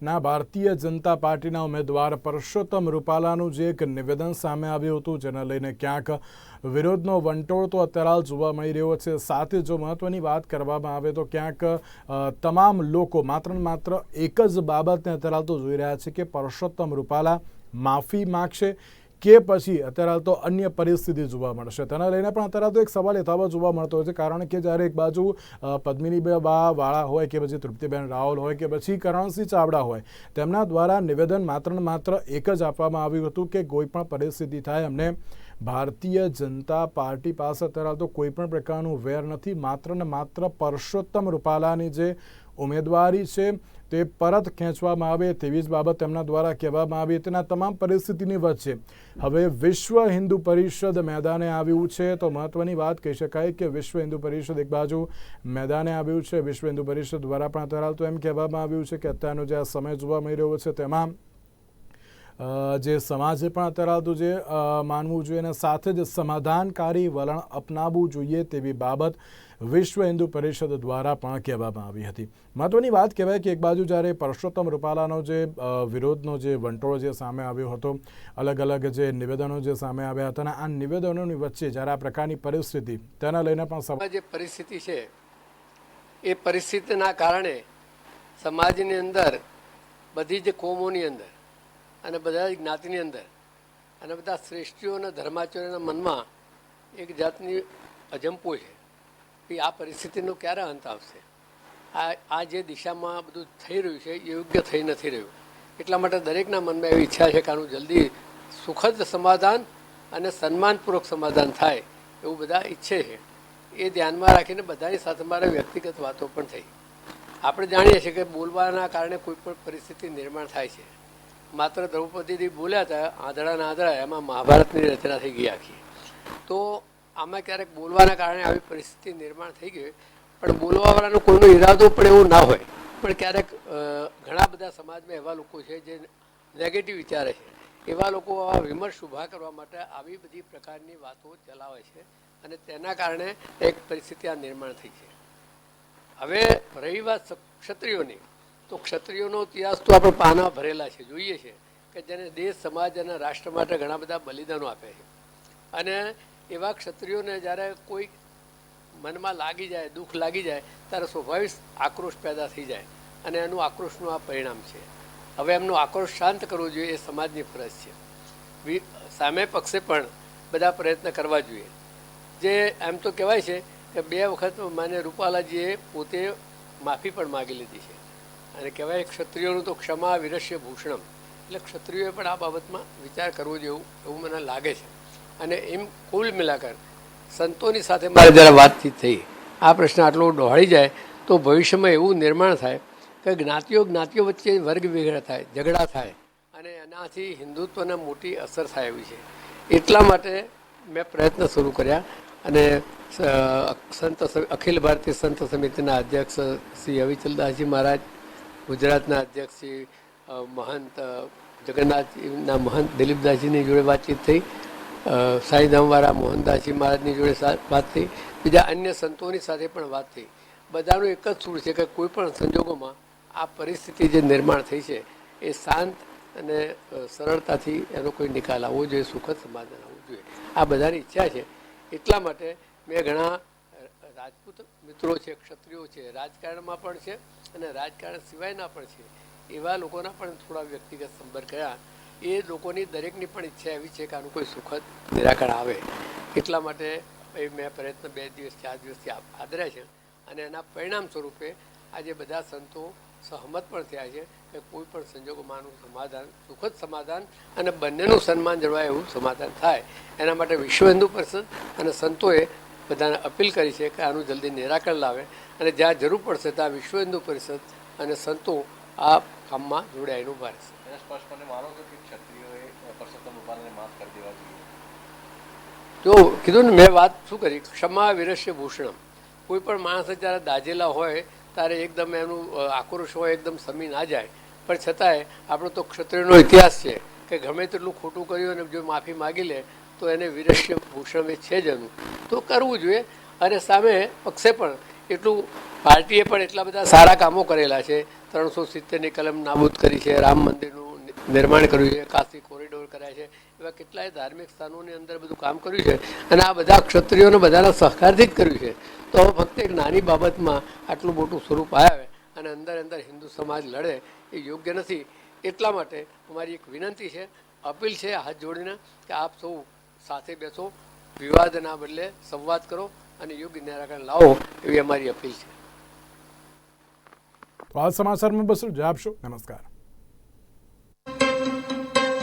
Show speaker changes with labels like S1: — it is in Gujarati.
S1: ના, ભારતીય જનતા પાર્ટીના ઉમેદવાર પરસોત્તમ રૂપાલાનું જે એક નિવેદન સામે આવ્યું હતું, જેને લઈને ક્યાંક વિરોધનો વંટોળ તો અત્યારે હાલ જોવા મળી રહ્યો છે. સાથે જો મહત્વની વાત કરવામાં આવે તો ક્યાંક તમામ લોકો માત્ર માત્ર એક જ બાબતને અત્યારે હાલ તો જોઈ રહ્યા છે કે પરસોત્તમ રૂપાલા માફી માગશે કે પછી અત્યારે હાલ તો અન્ય પરિસ્થિતિ જોવા મળશે. તેના લઈને પણ અત્યારે તો એક સવાલ યથાવત જોવા મળતો હોય છે, કારણ કે જ્યારે એક બાજુ પદ્મિની વાળા હોય કે પછી તૃપ્તિબેન રાવલ હોય કે પછી કરણસિંહ ચાવડા હોય, તેમના દ્વારા નિવેદન માત્ર માત્ર એક જ આપવામાં આવ્યું હતું કે કોઈ પણ પરિસ્થિતિ થાય અમને ભારતીય જનતા પાર્ટી પાસે અત્યારે તો કોઈ પણ પ્રકારનું વેર નથી. માત્ર ને માત્ર પરસોત્તમ રૂપાલાની જે ઉમેદવારી છે તે પરત ખેંચવામાં આવે તેવી જ બાબત તેમના દ્વારા કહેવામાં આવી. તેના તમામ પરિસ્થિતિની વચ્ચે હવે વિશ્વ હિન્દુ પરિષદ મેદાને આવ્યું છે. તો મહત્વની વાત કહી શકાય કે વિશ્વ હિન્દુ પરિષદ એક બાજુ મેદાને આવ્યું છે. વિશ્વ હિન્દુ પરિષદ દ્વારા પણ અત્યારે તો એમ કહેવામાં આવ્યું છે કે અત્યારનો જે આ સમય જોવા મળી રહ્યો છે તેમાં જે સમાજે પણ અત્યારે આવતું જે માનવું જોઈએ અને સાથે જ સમાધાનકારી વલણ અપનાવવું જોઈએ તેવી બાબત વિશ્વ હિન્દુ પરિષદ દ્વારા પણ કહેવામાં આવી હતી. મહત્વની વાત કહેવાય કે એક બાજુ જ્યારે પરસોત્તમ રૂપાલાનો જે વિરોધનો જે વંટોળ જે સામે આવ્યો હતો અલગ અલગ જે નિવેદનો જે સામે આવ્યા હતા અને આ નિવેદનોની વચ્ચે જ્યારે આ પ્રકારની પરિસ્થિતિ, તેના લઈને પણ
S2: સમાજ જે પરિસ્થિતિ છે, એ પરિસ્થિતિના કારણે સમાજની અંદર બધી જ કોમોની અંદર અને બધા જ્ઞાતિની અંદર. અને બધા શ્રેષ્ઠીઓ અને ધર્માચાર્યોના મનમાં એક જાતની અજંપો છે કે આ પરિસ્થિતિનો ક્યારે અંત આવશે? આ આ જે દિશામાં બધું થઈ રહ્યું છે યોગ્ય થઈ નથી રહ્યું. એટલા માટે દરેકના મનમાં એવી ઈચ્છા છે કે આનું જલ્દી સુખદ સમાધાન અને સન્માનપૂર્વક સમાધાન થાય એવું બધા ઈચ્છે છે. એ ધ્યાનમાં રાખીને બધાની સાથે મારે વ્યક્તિગત વાતો પણ થઈ. આપણે જાણીએ છીએ કે બોલવાના કારણે કોઈ પણ પરિસ્થિતિ નિર્માણ થાય છે. માત્ર દ્રૌપદીજી બોલ્યા હતા આંધળાના આંધળા, એમાં મહાભારતની રચના થઈ ગઈ આખી. તો આમાં ક્યારેક બોલવાના કારણે આવી પરિસ્થિતિ નિર્માણ થઈ ગઈ પણ બોલવાવાળાનો કોઈનો ઈરાદો પણ એવો ના હોય. પણ ક્યારેક ઘણા બધા સમાજમાં એવા લોકો છે જે નેગેટિવ વિચારે છે. એવા લોકો આવા વિમર્શ ઊભા કરવા માટે આવી બધી પ્રકારની વાતો ચલાવે છે અને તેના કારણે એક પરિસ્થિતિ આ નિર્માણ થઈ છે. હવે રહી વાત ક્ષત્રિયોની તો ક્ષત્રિયોનો ઇતિહાસ તો આપણે પાના ભરેલા છે, જોઈએ છે કે જેને દેશ, સમાજ અને રાષ્ટ્ર માટે ઘણા બધા બલિદાનો આપે છે. અને એવા ક્ષત્રિયોને જ્યારે કોઈ મનમાં લાગી જાય, દુઃખ લાગી જાય, ત્યારે સ્વાભાવિક આક્રોશ પેદા થઈ જાય અને એનું આક્રોશનું આ પરિણામ છે. હવે એમનો આક્રોશ શાંત કરવો જોઈએ, એ સમાજની ફરજ છે. સામે પક્ષે પણ બધા પ્રયત્ન કરવા જોઈએ. જે એમ તો કહેવાય છે કે બે વખત માને રૂપાલાજીએ પોતે માફી પણ માગી લીધી છે. અને કહેવાય ક્ષત્રિયોનું તો ક્ષમા વિરસ્ય ભૂષણમ. એટલે ક્ષત્રિયોએ પણ આ બાબતમાં વિચાર કરવો જેવું એવું મને લાગે છે. અને એમ કુલ મિલાકર સંતોની સાથે મારે જરા વાતચીત થઈ, આ પ્રશ્ન આટલો ડહોળી જાય, તો ભવિષ્યમાં એવું નિર્માણ થાય કે જ્ઞાતિઓ જ્ઞાતિઓ વચ્ચે વર્ગ વિગ્રહ થાય, ઝઘડા થાય અને એનાથી હિન્દુત્વને મોટી અસર થાય એવી છે. એટલા માટે મેં પ્રયત્ન શરૂ કર્યા અને સંત અખિલ ભારતીય સંત સમિતિના અધ્યક્ષ શ્રી અવિચલદાસજી મહારાજ ગુજરાતના અધ્યક્ષ શ્રી મહંત જગન્નાથજીના મહંત દિલીપદાસજીની જોડે વાતચીત થઈ. સાંઈધામવાળા મોહનદાસજી મહારાજની જોડે વાત થઈ. બીજા અન્ય સંતોની સાથે પણ વાત થઈ. બધાનું એક જ સૂર છે કે કોઈ પણ સંજોગોમાં આ પરિસ્થિતિ જે નિર્માણ થઈ છે, એ શાંત અને સરળતાથી એનો કોઈ નિકાલ આવવો જોઈએ, સુખદ સમાધાન આવવું જોઈએ. આ બધાની ઈચ્છા છે. એટલા માટે મેં ઘણા રાજપૂત મિત્રો છે, ક્ષત્રિયો છે, રાજકારણમાં પણ છે અને રાજકારણ સિવાયના પણ છે. એવા લોકોના પણ થોડા વ્યક્તિગત સંપર્ક કર્યા એ લોકોની દરેકની પણ ઈચ્છા એવી છે કે આનું કોઈ સુખદ નિરાકરણ આવે. એટલા માટે મેં પ્રયત્ન બે દિવસ, ચાર દિવસથી આદર્યા છે અને એના પરિણામ સ્વરૂપે આજે બધા સંતો સહમત પણ થયા છે કે કોઈ પણ સંજોગોમાંનું સમાધાન, સુખદ સમાધાન અને બંનેનું સન્માન જળવાય એવું સમાધાન થાય. એના માટે વિશ્વ હિન્દુ પરિષદ અને સંતોએ બધાને અપીલ કરી છે કે આનું જલ્દી નિરાકરણ લાવે અને જ્યાં જરૂર પડશે ત્યાં વિશ્વ હિન્દુ પરિષદ અને સંતો આ કામમાં
S3: જોડાયેલું માનો છો
S2: જો કીધું ને મેં વાત શું કરી? ક્ષમા વિરસ્ય ભૂષણમ. કોઈ પણ માણસ જ્યારે દાજેલા હોય ત્યારે એકદમ એનું આક્રોશ હોય એકદમ સમી ના જાય. પણ છતાંય આપણો તો ક્ષત્રિયનો ઇતિહાસ છે કે ગમે તેટલું ખોટું કર્યું અને જો માફી માગી લે તો એને વિરસ્ય ભૂષણ છે જ એનું. તો કરવું જોઈએ. અને સામે પક્ષે પણ એટલું, પાર્ટીએ પણ એટલા બધા સારા કામો કરેલા છે. ત્રણસો સિત્તેરની કલમ નાબૂદ કરી છે. રામ મંદિરનું નિર્માણ કર્યું છે. કાશી કોરિડોર કર્યા છે. એવા કેટલાય ધાર્મિક સ્થાનોની અંદર બધું કામ કર્યું છે. અને આ બધા ક્ષત્રિયોને બધાના સહકારથી જ કર્યું છે. તો ફક્ત એક નાની બાબતમાં આટલું મોટું સ્વરૂપ આવે અને અંદર અંદર હિન્દુ સમાજ લડે એ યોગ્ય નથી. એટલા માટે અમારી એક વિનંતી છે, અપીલ છે, હાથ જોડીને કે આપ સૌ સાથે બેસો, વિવાદના બદલે સંવાદ કરો અને યોગ્ય નિરાકરણ લાવો એવી અમારી અપીલ છે.
S1: તો સમાચારમાં બસ જ આપશો નમસ્કાર.